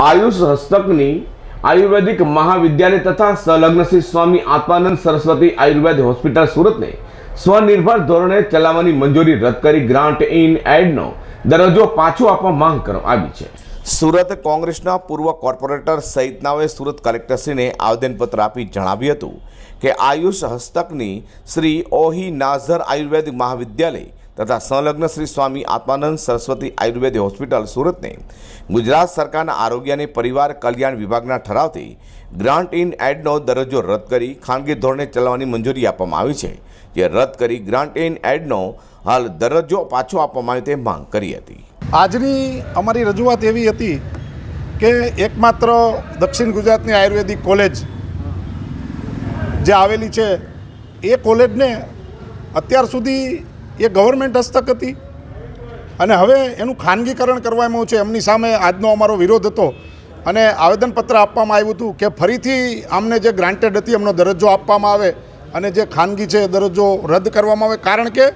આયુષ હસ્તકની આયુર્વેદિક મહાવિદ્યાલય તથા સંલગ્ન શ્રી સ્વામી આત્માનંદ સરસ્વતી આયુર્વેદ હોસ્પિટલ સુરતને સ્વનિર્ભર ધોરણે ચલાવવાની મંજૂરી રદ કરી ગ્રાન્ટ ઇન એડનો દરજ્જો પાછો આપવા માંગ કરવામાં આવી છે. સુરત કોંગ્રેસના પૂર્વ કોર્પોરેટર સહિતનાઓએ સુરત કલેક્ટરશ્રીને આવેદનપત્ર આપી જણાવ્યું હતું કે આયુષ હસ્તકની શ્રી ઓહી નાઝર આયુર્વેદ મહાવિદ્યાલય તથા સંલગ્ન શ્રી સ્વામી આત્માનંદ સરસ્વતી આયુર્વેદ હોસ્પિટલ સુરતને ગુજરાત સરકારના આરોગ્ય અને પરિવાર કલ્યાણ વિભાગના ઠરાવથી ગ્રાન્ટ ઇન એડનો દરજ્જો રદ કરી ખાનગી ધોરણે ચલાવવાની મંજૂરી આપવામાં આવી છે, જે રદ કરી ગ્રાન્ટ ઇન એડનો હાલ દરજ્જો પાછો આપવામાં આવે તે માંગ કરી હતી. આજની અમારી રજૂઆત એવી હતી કે એકમાત્ર દક્ષિણ ગુજરાતની આયુર્વેદિક કોલેજ જે આવેલી છે, એ કોલેજને અત્યાર સુધી એ ગવર્મેન્ટ હસ્તક હતી. અને હવે એનું ખાનગીકરણ કરવામાં છે, એમની સામે આજનો અમારો વિરોધ હતો. અને આવેદનપત્ર આપવામાં આવ્યું હતું કે ફરીથી આમને જે ગ્રાન્ટેડ હતી, એમનો દરજ્જો આપવામાં આવે અને જે ખાનગી છે એ દરજ્જો રદ કરવામાં આવે. કારણ કે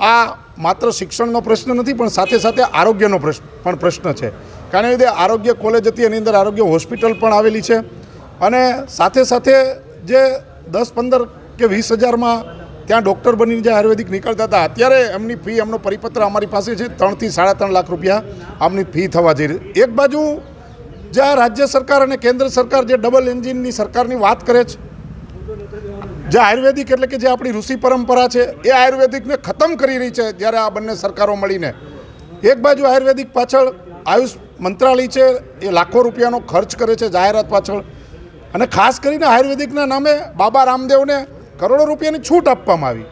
આ માત્ર શિક્ષણનો પ્રશ્ન નથી, પણ સાથે સાથે આરોગ્યનો પ્રશ્ન પણ પ્રશ્ન છે. કારણ કે આરોગ્ય કોલેજ હતી, એની અંદર આરોગ્ય હોસ્પિટલ પણ આવેલી છે. અને સાથે સાથે જે દસ પંદર કે વીસ હજારમાં ત્યાં ડૉક્ટર બનીને જે આયુર્વેદિક નીકળતા હતા, અત્યારે એમની ફી, એમનો પરિપત્ર અમારી પાસે છે, ત્રણથી સાડા ત્રણ લાખ રૂપિયા આમની ફી થવા જઈ રહી એક બાજુ જે આ રાજ્ય સરકાર અને કેન્દ્ર સરકાર જે ડબલ એન્જિનની સરકારની વાત કરે છે, જે આયુર્વેદિક એટલે કે જે આપણી ઋષિ પરંપરા છે, એ આયુર્વેદિકને ખતમ કરી રહી છે જ્યારે આ બંને સરકારો મળીને. એક બાજુ આયુર્વેદિક પાછળ આયુષ મંત્રાલય છે, એ લાખો રૂપિયાનો ખર્ચ કરે છે, જાહેરાત પાછળ. અને ખાસ કરીને આયુર્વેદિકના નામે બાબા રામદેવને કરોડો રૂપિયાની છૂટ આપવામાં આવી.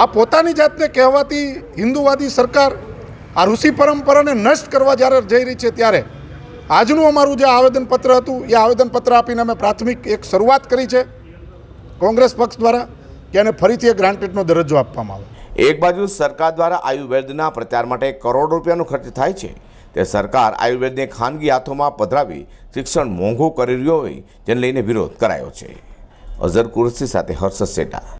આ પોતાની જાતને કહેવાતી હિન્દુવાદી સરકાર આ ઋષિ પરંપરાને નષ્ટ કરવા જ્યારે જઈ રહી છે ત્યારે આજનું અમારું જે આવેદનપત્ર હતું, એ આવેદનપત્ર આપીને અમે પ્રાથમિક એક શરૂઆત કરી છે. કોંગ્રેસ પક્ષ દ્વારા કે એને ફરીથી એક ગ્રાન્ટેડનો દરજ્જો આપવામાં આવે. એક બાજુ સરકાર દ્વારા આયુર્વેદના પ્રચાર માટે કરોડો રૂપિયાનો ખર્ચ થાય છે, તે સરકાર આયુર્વેદને ખાનગી હાથોમાં પધરાવી શિક્ષણ મોંઘું કરી રહ્યો હોય, જેને લઈને વિરોધ કરાયો છે. અઝર કુરસી સાથે હર્ષ સેટા.